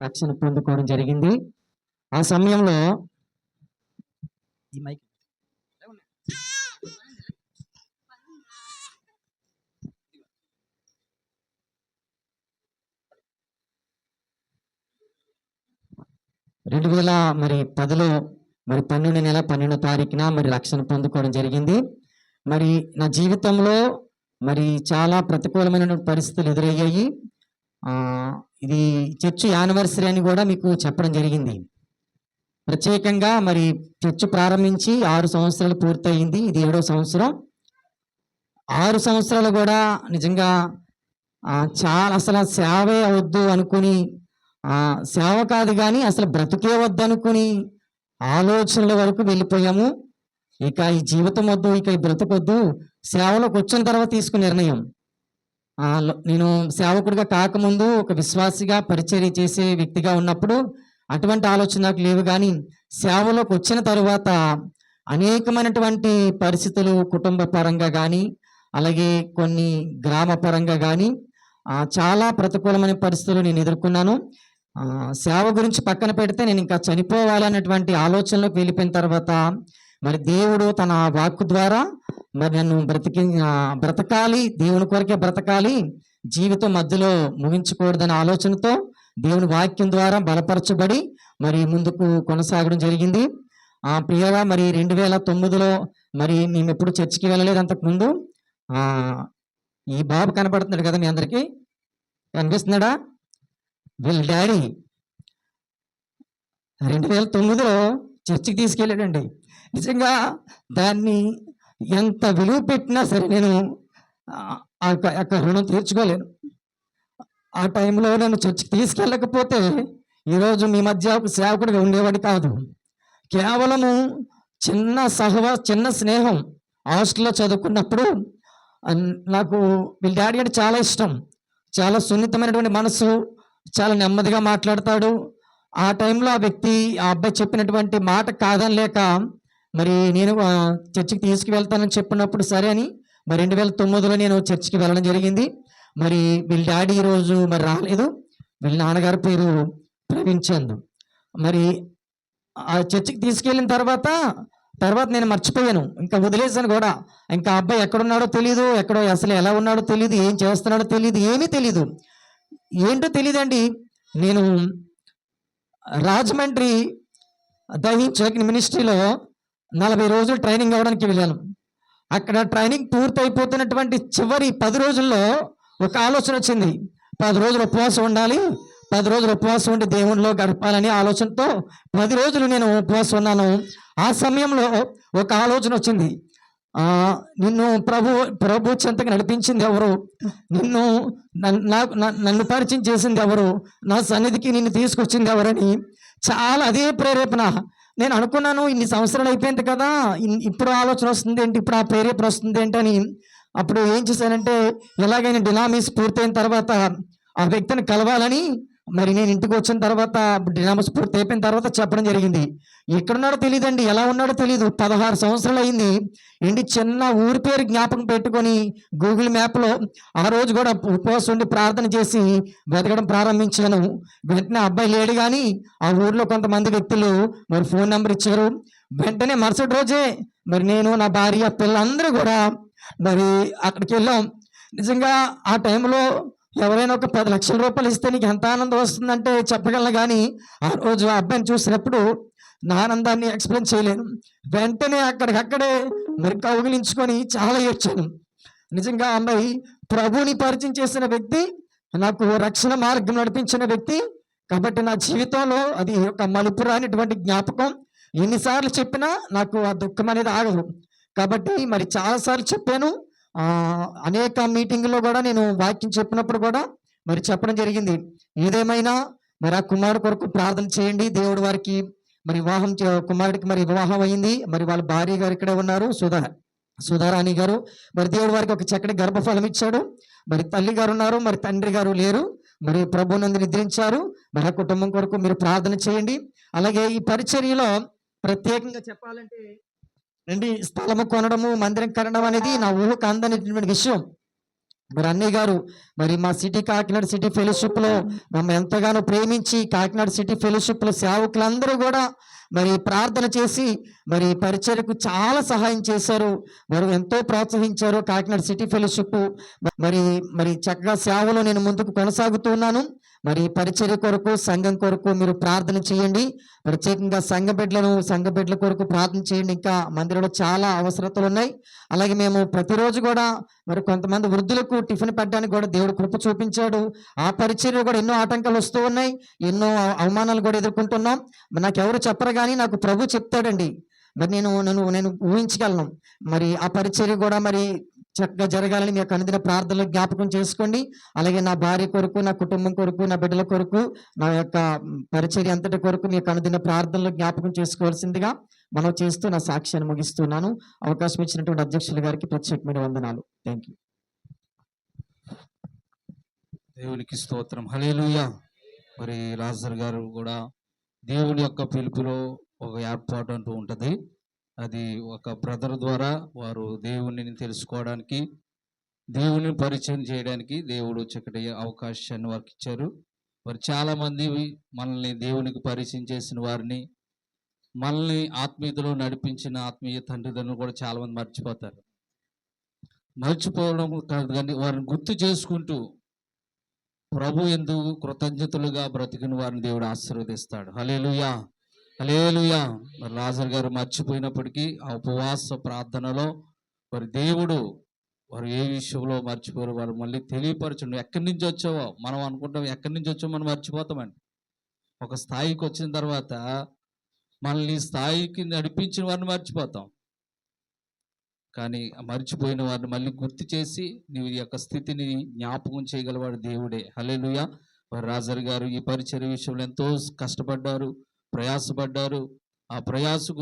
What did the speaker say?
రక్షణ పొందుకోవడం జరిగింది. ఆ సమయంలో రెండు వేల మరి పదిలో మరి పన్నెండు నెల పన్నెండో తారీఖున మరి రక్షణ పొందుకోవడం జరిగింది. మరి నా జీవితంలో మరి చాలా ప్రతికూలమైన పరిస్థితులు ఎదురయ్యాయి. ఇది చర్చ్ యానివర్సరీ అని కూడా మీకు చెప్పడం జరిగింది. ప్రత్యేకంగా మరి చర్చ్ ప్రారంభించి ఆరు సంవత్సరాలు పూర్తయింది. ఇది ఏడో సంవత్సరం. ఆరు సంవత్సరాలు కూడా నిజంగా చాలా అసలు ఆ సేవే అవద్దు అనుకుని సేవ కాదు కానీ అసలు బ్రతికే వద్దు అనుకుని ఆలోచనల వరకు వెళ్ళిపోయాము. ఇక ఈ జీవితం వద్దు ఇక ఈ బ్రతకొద్దు. సేవలోకి వచ్చిన తర్వాత తీసుకున్న నిర్ణయం. నేను సేవకుడిగా కాకముందు ఒక విశ్వాసిగా పరిచర్య చేసే వ్యక్తిగా ఉన్నప్పుడు అటువంటి ఆలోచన నాకు లేవు. కానీ సేవలోకి వచ్చిన తరువాత అనేకమైనటువంటి పరిస్థితులు కుటుంబ పరంగా కానీ అలాగే కొన్ని గ్రామ పరంగా కానీ చాలా ప్రతికూలమైన పరిస్థితులు నేను ఎదుర్కొన్నాను. సేవ గురించి పక్కన పెడితే నేను ఇంకా చనిపోవాలన్నటువంటి ఆలోచనలోకి వెళ్ళిపోయిన తర్వాత మరి దేవుడు తన వాక్కు ద్వారా మరి నన్ను బ్రతికి బ్రతకాలి దేవుని కొరకే బ్రతకాలి జీవితం మధ్యలో ముగించకూడదనే ఆలోచనతో దేవుని వాక్యం ద్వారా బలపరచబడి మరి ముందుకు కొనసాగడం జరిగింది. ఆ ప్రియగా మరి రెండు వేల తొమ్మిదిలో మరి మేము ఎప్పుడు చర్చికి వెళ్ళలేదు అంతకుముందు. ఆ, ఈ బాబు కనపడుతున్నాడు కదా మీ అందరికీ? కనిపిస్తున్నాడా? వీళ్ళ డాడీ. రెండు వేల తొమ్మిదిలో చర్చికి తీసుకెళ్ళాడండి. నిజంగా దాన్ని ఎంత విలువ పెట్టినా సరే నేను ఆ యొక్క యొక్క రుణం తీర్చుకోలేను. ఆ టైంలో నన్ను చర్చికి తీసుకెళ్ళకపోతే ఈరోజు మీ మధ్య ఒక సేవకుడిగా ఉండేవాడి కాదు. కేవలము చిన్న సహవా చిన్న స్నేహం హాస్టల్లో చదువుకున్నప్పుడు నాకు వీళ్ళ డాడీ అంటే చాలా ఇష్టం. చాలా సున్నితమైనటువంటి మనసు చాలా నెమ్మదిగా మాట్లాడతాడు. ఆ టైంలో ఆ వ్యక్తి ఆ అబ్బాయి చెప్పినటువంటి మాట కాదని లేక మరి నేను ఆ, చర్చికి తీసుకువెళ్తానని చెప్పినప్పుడు సరే అని మరి రెండు వేల తొమ్మిదిలో నేను చర్చికి వెళ్ళడం జరిగింది. మరి వీళ్ళ డాడీ ఈరోజు మరి రాలేదు. వీళ్ళ నాన్నగారి పేరు ప్రవీణ్ చంద్. మరి ఆ చర్చికి తీసుకెళ్ళిన తర్వాత తర్వాత నేను మర్చిపోయాను. ఇంకా వదిలేసాను కూడా. ఇంకా అబ్బాయి ఎక్కడున్నాడో తెలియదు ఎక్కడో అసలు ఎలా ఉన్నాడో తెలియదు ఏం చేస్తున్నాడో తెలియదు ఏమీ తెలియదు ఏంటో తెలియదండి నేను రాజమండ్రి దహించక్ మినిస్ట్రీలో నలభై రోజులు ట్రైనింగ్ అవ్వడానికి వెళ్ళాను. అక్కడ ట్రైనింగ్ పూర్తి అయిపోతున్నటువంటి చివరి పది రోజుల్లో ఒక ఆలోచన వచ్చింది. పది రోజులు ఉపవాసం ఉండాలి పది రోజులు ఉపవాసం ఉండి దేవునిలో గడపాలని ఆలోచనతో పది రోజులు నేను ఉపవాసం ఉన్నాను. ఆ సమయంలో ఒక ఆలోచన వచ్చింది. నిన్ను ప్రభు ప్రభు చెంతకు నడిపించింది ఎవరు? నిన్ను నాకు నన్ను పరిచయం చేసింది ఎవరు? నా సన్నిధికి నిన్ను తీసుకొచ్చింది ఎవరని చాలా అదే ప్రేరేపణ. నేను అనుకున్నాను ఇన్ని సంవత్సరాలు అయిపోయింది కదా ఇప్పుడు ఆలోచన వస్తుంది ఏంటి ఇప్పుడు ఆ ప్రేరేపణ వస్తుంది ఏంటని అప్పుడు ఏం చేశానంటే ఎలాగైనా డినామీస్ పూర్తయిన తర్వాత ఆ వ్యక్తిని కలవాలని మరి నేను ఇంటికి వచ్చిన తర్వాత డినామిస్ పూర్తి అయిపోయిన తర్వాత చెప్పడం జరిగింది. ఎక్కడున్నాడో తెలియదండి ఎలా ఉన్నాడో తెలియదు పదహారు సంవత్సరాలు అయింది. ఏంటి చిన్న ఊరి పేరు జ్ఞాపకం పెట్టుకొని గూగుల్ మ్యాప్లో ఆ రోజు కూడా ఉపవాసం ఉండి ప్రార్థన చేసి వెతకడం ప్రారంభించాను. వెంటనే అబ్బాయి లేడు కానీ ఆ ఊర్లో కొంతమంది వ్యక్తులు మరి ఫోన్ నెంబర్ ఇచ్చారు. వెంటనే మరుసటి రోజే మరి నేను నా భార్య పిల్లలందరూ కూడా మరి అక్కడికి వెళ్ళాం. నిజంగా ఆ టైంలో ఎవరైనా ఒక పది లక్షల రూపాయలు ఇస్తే నీకు ఎంత ఆనందం వస్తుందంటే చెప్పగలను కానీ ఆ రోజు ఆ అబ్బాయిని చూసినప్పుడు నా ఆనందాన్ని ఎక్స్ప్లెయిన్ చేయలేను. వెంటనే అక్కడికక్కడే మరి కౌగిలించుకొని చాలా ఏడ్చాను. నిజంగా అమ్మాయి ప్రభుని పరిచయం చేసిన వ్యక్తి నాకు రక్షణ మార్గం నడిపించిన వ్యక్తి. కాబట్టి నా జీవితంలో అది ఒక మలుపు రానిటువంటి జ్ఞాపకం. ఎన్నిసార్లు చెప్పినా నాకు ఆ దుఃఖం అనేది ఆగదు. కాబట్టి మరి చాలాసార్లు చెప్పాను. అనేక మీటింగ్లో కూడా నేను వాక్యం చెప్పినప్పుడు కూడా మరి చెప్పడం జరిగింది. ఏదేమైనా మరి ఆ కుమారుడు కొరకు ప్రార్థన చేయండి. దేవుడు వారికి మరి వివాహం కుమారుడికి మరి వివాహం అయింది. మరి వాళ్ళ భార్య గారు ఇక్కడే ఉన్నారు. సుధా సుధారాణి గారు. మరి దేవుడు వారికి ఒక చక్కటి గర్భఫలం ఇచ్చాడు. మరి తల్లి గారు ఉన్నారు. మరి తండ్రి గారు లేరు. మరి ప్రభునందు నిద్రించారు. మరి ఆ కుటుంబం కొరకు మీరు ప్రార్థన చేయండి. అలాగే ఈ పరిచర్యలో ప్రత్యేకంగా చెప్పాలంటే రండి స్థలము కొనడము మందిరం కనడం అనేది నా ఊహకు అందనటువంటి విషయం. మరి అన్నయ్య గారు మరి మా సిటీ కాకినాడ సిటీ ఫెలోషిప్లో మమ్మల్ని ఎంతగానో ప్రేమించి కాకినాడ సిటీ ఫెలోషిప్లో సేవకులందరూ కూడా మరి ప్రార్థన చేసి మరి పరిచయకు చాలా సహాయం చేశారు. మరి ఎంతో ప్రోత్సహించారు కాకినాడ సిటీ ఫెలోషిప్ మరి మరి చక్కగా సేవలో నేను ముందుకు కొనసాగుతున్నాను మరి పరిచర్య కొరకు సంఘం కొరకు మీరు ప్రార్థన చేయండి. ప్రత్యేకంగా సంఘ బిడ్డలను సంఘ బిడ్డల కొరకు ప్రార్థన చేయండి. ఇంకా మందిరంలో చాలా అవసరతలు ఉన్నాయి. అలాగే మేము ప్రతిరోజు కూడా మరి కొంతమంది వృద్ధులకు టిఫిన్ పెట్టడానికి కూడా దేవుడు కృప చూపించాడు. ఆ పరిచర్య కూడా ఎన్నో ఆటంకాలు వస్తూ ఉన్నాయి. ఎన్నో అవమానాలు కూడా ఎదుర్కొంటున్నాం. నాకు ఎవరు చెప్పరు కానీ నాకు ప్రభు చెప్తాడండి. మరి నేను నేను నేను ఊహించగలను. మరి ఆ పరిచర్య కూడా మరి చక్కగా జరగాలని మీ యొక్క అనుదిన ప్రార్థనలు జ్ఞాపకం చేసుకోండి. అలాగే నా భార్య కొరకు నా కుటుంబం కొరకు నా బిడ్డల కొరకు నా యొక్క మ్, పరిచర్య అంతటి కొరకు మీ యొక్క అనుదిన ప్రార్థనలు జ్ఞాపకం చేసుకోవాల్సిందిగా మనం చేస్తూ నా సాక్ష్యాన్ని ముగిస్తున్నాను. అవకాశం ఇచ్చినటువంటి అధ్యక్షుల గారికి ప్రత్యేకమైన వందనాలు. థ్యాంక్ యూ దేవునికి స్తోత్రం. హలేలుయ మరి రాజర్ గారు కూడా దేవుని యొక్క పిలుపులో ఒక ఏర్పాటు అంటూ ఉంటుంది. అది ఒక బ్రదర్ ద్వారా వారు దేవుణ్ణిని తెలుసుకోవడానికి దేవుని పరిచయం చేయడానికి దేవుడు చక్కటి అవకాశాన్ని వారికి ఇచ్చారు. మరి చాలామంది మనల్ని దేవునికి పరిచయం చేసిన వారిని మనల్ని ఆత్మీయతలో నడిపించిన ఆత్మీయ తండ్రిదండ్రులు కూడా చాలామంది మర్చిపోతారు. మర్చిపోవడం కాదు కానీ వారిని గుర్తు చేసుకుంటూ ప్రభు ఎందు కృతజ్ఞతలుగా బ్రతికిన వారిని దేవుడు ఆశీర్వదిస్తాడు. హలేలుయా హలేలుయా మరి లాజర్ గారు మర్చిపోయినప్పటికీ ఆ ఉపవాస ప్రార్థనలో మరి దేవుడు వారు ఏ విషయంలో మర్చిపోరు వారు మళ్ళీ తెలియపరచండి. ఎక్కడి నుంచి వచ్చావో? మనం అనుకుంటాం ఎక్కడి నుంచి వచ్చామో మనం మర్చిపోతామండి. ఒక స్థాయికి వచ్చిన తర్వాత మనల్ని స్థాయికి నడిపించిన వారిని మర్చిపోతాం. కానీ మర్చిపోయిన వారిని మళ్ళీ గుర్తు చేసి నీవు ఈ యొక్క స్థితిని జ్ఞాపకం చేయగలవాడు దేవుడే. హల్లెలూయా. మరి రాజర్ గారు ఈ పరిచయ విషయంలో ఎంతో కష్టపడ్డారు. ప్రయాసపడ్డారు. ఆ ప్రయాసకు